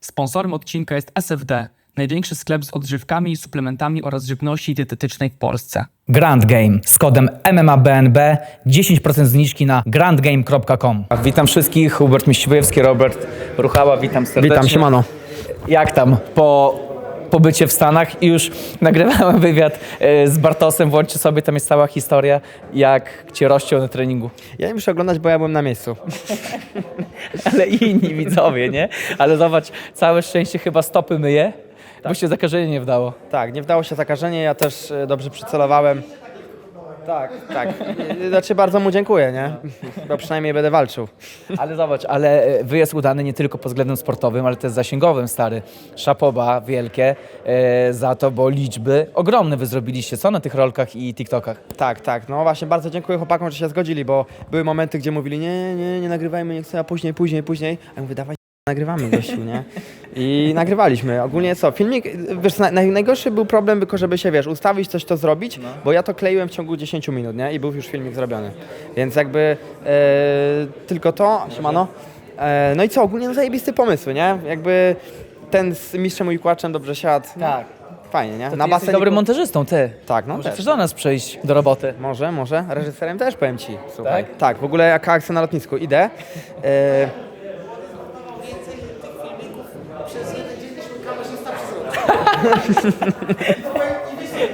Sponsorem odcinka jest SFD, największy sklep z odżywkami i suplementami oraz żywności dietetycznej w Polsce. Grand Game z kodem MMABNB 10% zniżki na grandgame.com. Witam wszystkich, Hubert Miściwojewski, Robert Ruchała, witam serdecznie. Witam, siemano. Jak tam po pobycie w Stanach i już nagrywałem wywiad e, z Bartosem, włączcie sobie, tam jest cała historia, jak cię rozciął na treningu. Ja nie muszę oglądać, bo ja byłem na miejscu. Ale inni widzowie, nie? Ale zobacz, całe szczęście chyba stopy myje, bo się zakażenie nie wdało. Tak, nie wdało się zakażenie, ja też e, dobrze przycelowałem. Tak, tak. Znaczy bardzo mu dziękuję, nie? Bo przynajmniej będę walczył. Ale zobacz, ale e, wyjazd udany nie tylko pod względem sportowym, ale też zasięgowym, stary. Szapoba wielkie e, za to, bo liczby ogromne wy zrobiliście. Co na tych rolkach i TikTokach? Tak, tak. No właśnie, bardzo dziękuję chłopakom, że się zgodzili, bo były momenty, gdzie mówili nie, nie, nie nagrywajmy, nie chcę, a później, później, później. A ja mówię, dawaj, nagrywamy gościu, nie? I nagrywaliśmy. Ogólnie co, filmik, wiesz, naj, najgorszy był problem, tylko żeby się, wiesz, ustawić, coś to zrobić, bo ja to kleiłem w ciągu 10 minut, nie? I był już filmik zrobiony. Więc jakby e, tylko to, siemano. E, no i co, ogólnie no, zajebisty pomysł, nie? Jakby ten z mistrzem i kłaczem dobrze siadł. Tak. Fajnie, nie? Ty jesteś dobrym montażystą, ty. Tak, no Może też. chcesz do nas przyjść do roboty? Może, może. Reżyserem też powiem ci. Słuchaj. Tak? Tak, w ogóle jaka akcja na lotnisku. Idę. E,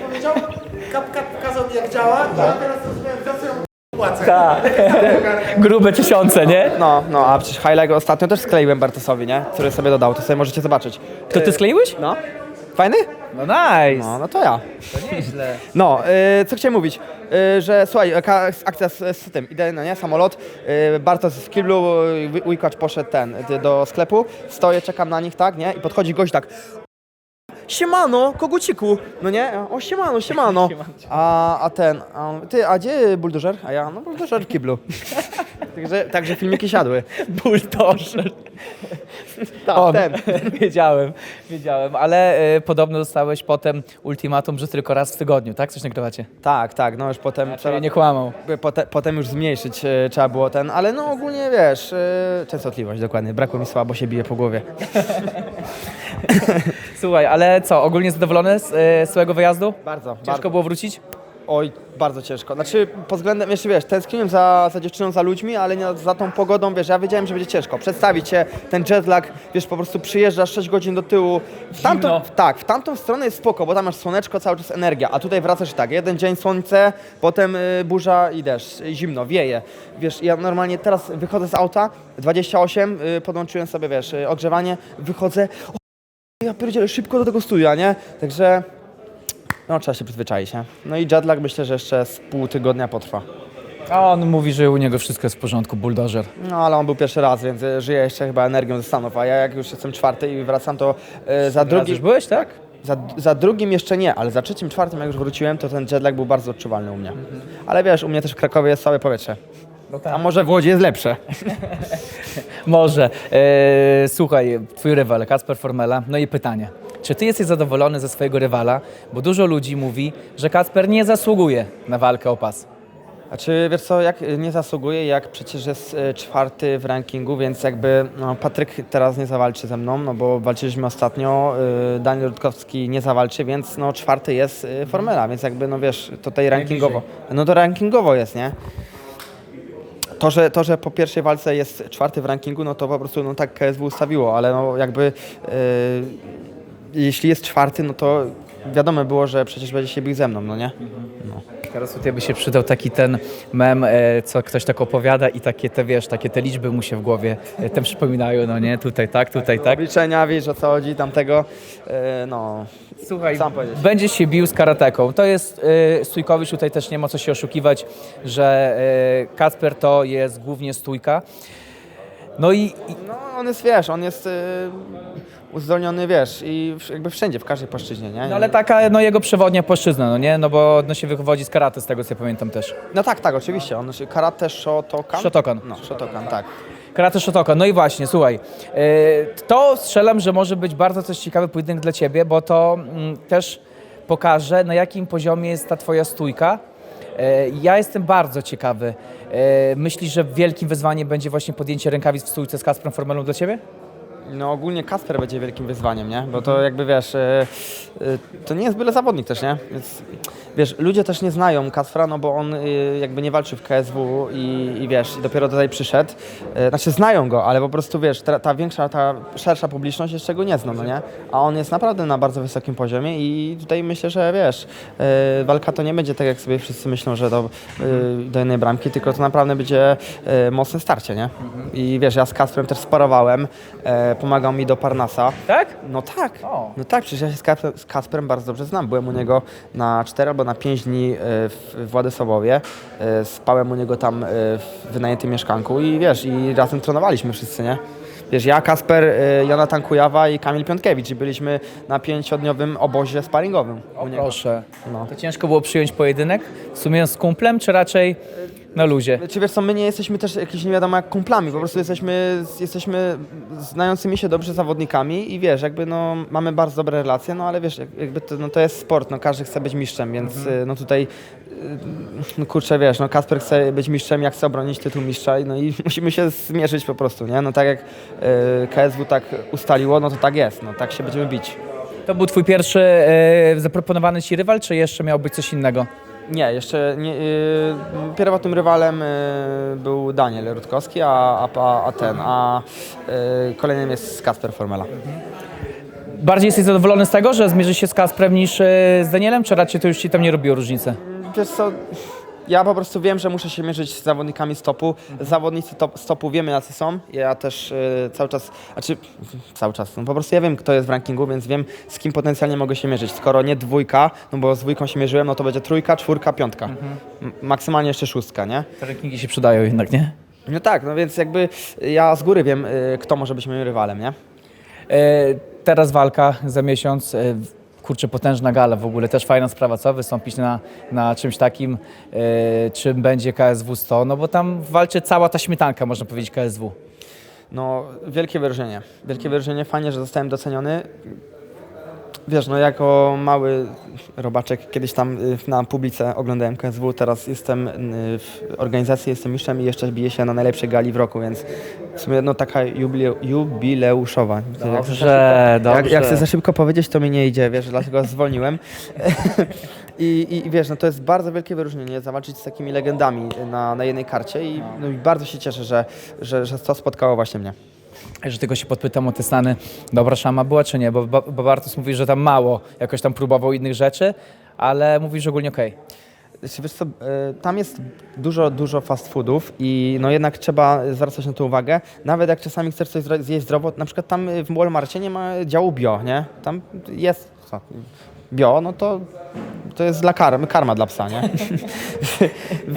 powiedział, KapCut pokazał mi jak działa, a teraz zrozumiałem, za co ją płacę. Grube tysiące, nie? no, no, a przecież highlight ostatnio też skleiłem Bartosowi, nie? Który sobie dodał, to sobie możecie zobaczyć. To ty skleiłeś? No. Fajny? No nice. No, no to ja. Nieźle. No, e, co chciałem mówić, e, że słuchaj, jaka akcja z, z tym, idę, no nie, samolot, e, Bartos w kiblu, Łykacz poszedł ten, y, do sklepu, stoję, czekam na nich, tak, nie, i podchodzi gość tak, siemano, koguciku, no nie, o siemano, siemano, a, a ten, a on, ty, a gdzie buldożer? A ja, no buldożer w kiblu. także, także filmiki siadły. Bulldozer. Tak, On. ten. wiedziałem, wiedziałem, ale e, podobno dostałeś potem ultimatum, że tylko raz w tygodniu, tak? Coś nagrywacie? Tak, tak, no już potem... Czyli nie kłamał. Potem, potem już zmniejszyć e, trzeba było ten, ale no ogólnie wiesz, e, częstotliwość dokładnie, brakło mi słabo się bije po głowie. Słuchaj, ale co, ogólnie zadowolony z e, swojego wyjazdu? Bardzo, Ciężko bardzo. było wrócić? Oj, bardzo ciężko. Znaczy pod względem, jeszcze wiesz, tęskniłem za, za dziewczyną, za ludźmi, ale nie za tą pogodą, wiesz, ja wiedziałem, że będzie ciężko. Przedstawić się, ten jetlag, wiesz, po prostu przyjeżdżasz 6 godzin do tyłu. W tamtą, Zimno. w, tak, w tamtą stronę jest spoko, bo tam masz słoneczko, cały czas energia, a tutaj wracasz tak, jeden dzień słońce, potem y, burza i deszcz, y, zimno, wieje. Wiesz, ja normalnie teraz wychodzę z auta, 28, y, podłączyłem sobie, wiesz, y, ogrzewanie, wychodzę, ja pierdzielę szybko do tego studia, nie? Także... No, trzeba się przyzwyczaić, nie? No i jetlag myślę, że jeszcze z pół tygodnia potrwa. A on mówi, że u niego wszystko jest w porządku, bulldozer. No, ale on był pierwszy raz, więc y, żyje jeszcze chyba energią ze Stanów, a ja jak już jestem czwarty i wracam, to y, za Raz drugim... już byłeś, tak? Za, za drugim jeszcze nie, ale za trzecim, czwartym jak już wróciłem, to ten jetlag był bardzo odczuwalny u mnie. Ale wiesz, u mnie też w Krakowie jest całe powietrze. A może w Łodzi jest lepsze? Może. E, słuchaj, twój rywal, Kasper Formela, no i pytanie. Czy ty jesteś zadowolony ze swojego rywala? Bo dużo ludzi mówi, że Kasper nie zasługuje na walkę o pas. A czy wiesz co, jak nie zasługuje, jak przecież jest y, czwarty w rankingu, więc jakby no, Patryk teraz nie zawalczy ze mną, no bo walczyliśmy ostatnio, y, Daniel Rutkowski nie zawalczy, więc no czwarty jest y, Formela, więc jakby no wiesz, to tutaj rankingowo, no to rankingowo jest, nie? To że, to, że po pierwszej walce jest czwarty w rankingu, no to po prostu no, tak KSW ustawiło, ale no jakby y, jeśli jest czwarty, no to wiadomo było, że przecież będzie się bił ze mną, no nie? No. Teraz tutaj by się przydał taki ten mem, e, co ktoś tak opowiada i takie te, wiesz, takie te liczby mu się w głowie e, tam przypominają, no nie? Tutaj tak, tutaj tak. Obliczenia, wiesz o co chodzi, tamtego, e, no, Słuchaj, Sam powiedzieć. będziesz się bił z karateką. To jest y, stójkowicz, tutaj też nie ma co się oszukiwać, że y, Kacper to jest głównie stójka. No i, i no on jest, wiesz, on jest e, uzdolniony, wiesz, i jakby wszędzie, w każdej płaszczyźnie, nie? no ale taka no, jego przewodnia płaszczyzna, no nie? No bo no, się wywodzi z karate, z tego co ja pamiętam też. No tak, tak, oczywiście, on się- karate Shotokan? Shotokan. No, Shotokan, tak. Karate Shotokan. No i właśnie, słuchaj, y, to strzelam, że może być bardzo coś ciekawy pojedynek dla Ciebie, bo to mm, też pokaże, na jakim poziomie jest ta Twoja stójka. Y, Ja jestem bardzo ciekawy. Y, Myślisz, że wielkim wyzwaniem będzie właśnie podjęcie rękawic w stójce z Kasprem Formelą dla Ciebie? No ogólnie Kasper będzie wielkim wyzwaniem, nie? Bo to jakby wiesz, e, e, to nie jest byle zawodnik też, nie? Więc wiesz, ludzie też nie znają Kaspra, no bo on e, jakby nie walczył w KSW i, i wiesz, i dopiero tutaj przyszedł. Znaczy znają go, ale po prostu wiesz, ta, ta większa, ta szersza publiczność jeszcze go nie zna, no nie? A on jest naprawdę na bardzo wysokim poziomie i tutaj myślę, że wiesz, walka to nie będzie tak jak sobie wszyscy myślą, że do, do jednej bramki, tylko to naprawdę będzie mocne starcie, nie? I wiesz, ja z Kasprem też sparowałem, pomagał mi do Parnasa. Tak? No tak, O. no tak, przecież ja się z Kasprem, z Kasprem bardzo dobrze znam. Byłem u niego na 4 albo na 5 dni e, w Władysławowie. E, Spałem u niego tam e, w wynajętym mieszkanku i wiesz, i razem trenowaliśmy wszyscy, nie? Wiesz, ja, Kasper, Jonatan Kujawa i Kamil Piątkiewicz i byliśmy na pięciodniowym obozie sparingowym niego. Proszę. No. To ciężko było przyjąć pojedynek? W sumie z kumplem, czy raczej na luzie? Czy wiesz co, my nie jesteśmy też jakimiś nie wiadomo jak kumplami, po prostu jesteśmy, jesteśmy znającymi się dobrze zawodnikami i wiesz, jakby no mamy bardzo dobre relacje, no ale wiesz, jak- jakby to, no, to jest sport, no każdy chce być mistrzem, więc y, no tutaj y, no kurczę wiesz, no Kasper chce być mistrzem, jak chce obronić tytuł mistrza no i musimy się zmierzyć po prostu, nie? No tak jak y, KSW tak ustaliło, no to tak jest, no tak się będziemy bić. To był twój pierwszy zaproponowany ci rywal, czy jeszcze miał być coś innego? Nie, jeszcze nie, y, pierwotnym rywalem y, był Daniel Rutkowski, a, a, a ten, a y, kolejnym jest Kasper Formela. Bardziej jesteś zadowolony z tego, że zmierzysz się z Kasprem niż e, z Danielem, czy raczej to już ci tam nie robiło różnicy? Wiesz co, ja po prostu wiem, że muszę się mierzyć z zawodnikami stopu. Zawodnicy top, stopu wiemy jacy są. Ja też y, cały czas, znaczy cały czas, no po prostu ja wiem kto jest w rankingu, więc wiem z kim potencjalnie mogę się mierzyć. Skoro nie dwójka, no bo z dwójką się mierzyłem, no to będzie trójka, czwórka, piątka. M- maksymalnie jeszcze szóstka, nie? Te rankingi się przydają jednak, nie? No tak, no więc jakby ja z góry wiem, y, kto może być moim rywalem, nie? E, teraz walka za miesiąc. E, kurczę, potężna gala w ogóle, też fajna sprawa, co? Wystąpić na, na czymś takim, e, czym będzie KSW 100, no bo tam walczy cała ta śmietanka, można powiedzieć, KSW. No, wielkie wyróżnienie. Wielkie wyróżnienie, fajnie, że zostałem doceniony. Wiesz, no jako mały robaczek kiedyś tam y, na publice oglądałem KSW, teraz jestem y, w organizacji, jestem mistrzem i jeszcze biję się na najlepszej gali w roku, więc w sumie no taka jubile, jubileuszowa. Jak chcę za szybko- Jak, jak chcę za szybko powiedzieć, to mi nie idzie, wiesz, dlatego zwolniłem. I, i, I wiesz, no to jest bardzo wielkie wyróżnienie, zawalczyć z takimi legendami na, na jednej karcie i, no i bardzo się cieszę, że, że, że to spotkało właśnie mnie. Że tylko się podpytam o te Stany, dobra szama była czy nie? Bo, bo, bo Bartos mówi, że tam mało, jakoś tam próbował innych rzeczy, ale mówi, że ogólnie okej. Znaczy, Wiesz co, e, tam jest dużo, dużo fast foodów i no jednak trzeba zwracać na to uwagę. Nawet jak czasami chcesz coś zjeść zdrowo, na przykład tam w Walmartie nie ma działu bio, nie? Tam jest co, bio, no to to jest dla karmy, karma dla psa, nie?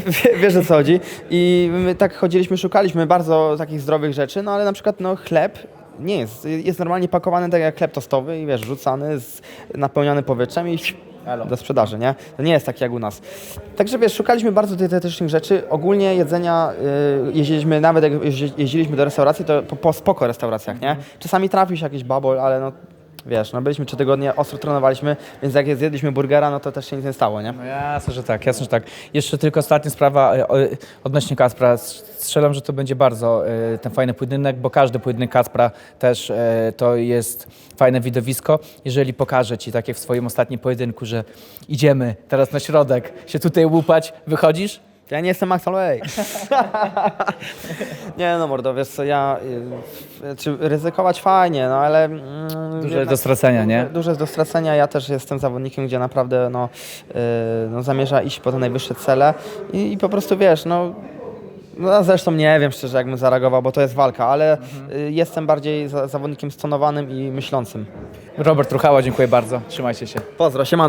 Wie- Wiesz o co chodzi. I my tak chodziliśmy, szukaliśmy bardzo takich zdrowych rzeczy, no ale na przykład no chleb nie jest. Jest normalnie pakowany tak jak chleb tostowy i wiesz, rzucany, z, napełniony powietrzem i do sprzedaży, nie? To nie jest tak jak u nas. Także wiesz, szukaliśmy bardzo dietetycznych rzeczy. Ogólnie jedzenia y, jeździliśmy, nawet jak jeździ- jeździliśmy do restauracji, to po, po spoko restauracjach, nie? Czasami trafił się jakiś babol, ale no wiesz, no byliśmy trzy tygodnie, ostro trenowaliśmy, więc jak zjedliśmy burgera, no to też się nic nie stało, nie? No jasne, że tak, jasne, że tak. Jeszcze tylko ostatnia sprawa e, o- odnośnie Kaspra. Strzelam, że to będzie bardzo e, ten fajny pojedynek, bo każdy pojedynek Kaspra też e, to jest fajne widowisko. Jeżeli pokażę Ci, tak jak w swoim ostatnim pojedynku, że idziemy teraz na środek się tutaj łupać, wychodzisz? Ja nie jestem Max Holloway. nie no mordo, wiesz co, ja... Y, czy ryzykować fajnie, no ale... Mm, Dużo jest do stracenia, nie? Dużo, dużo jest do stracenia. Ja też jestem zawodnikiem, gdzie naprawdę no, y, no, zamierza iść po te najwyższe cele i, i po prostu wiesz, no, no zresztą nie wiem szczerze, jak bym zareagował, bo to jest walka, ale y, jestem bardziej za, zawodnikiem stonowanym i myślącym. Robert Truchała, dziękuję bardzo. Trzymajcie się. Pozdro, siemano.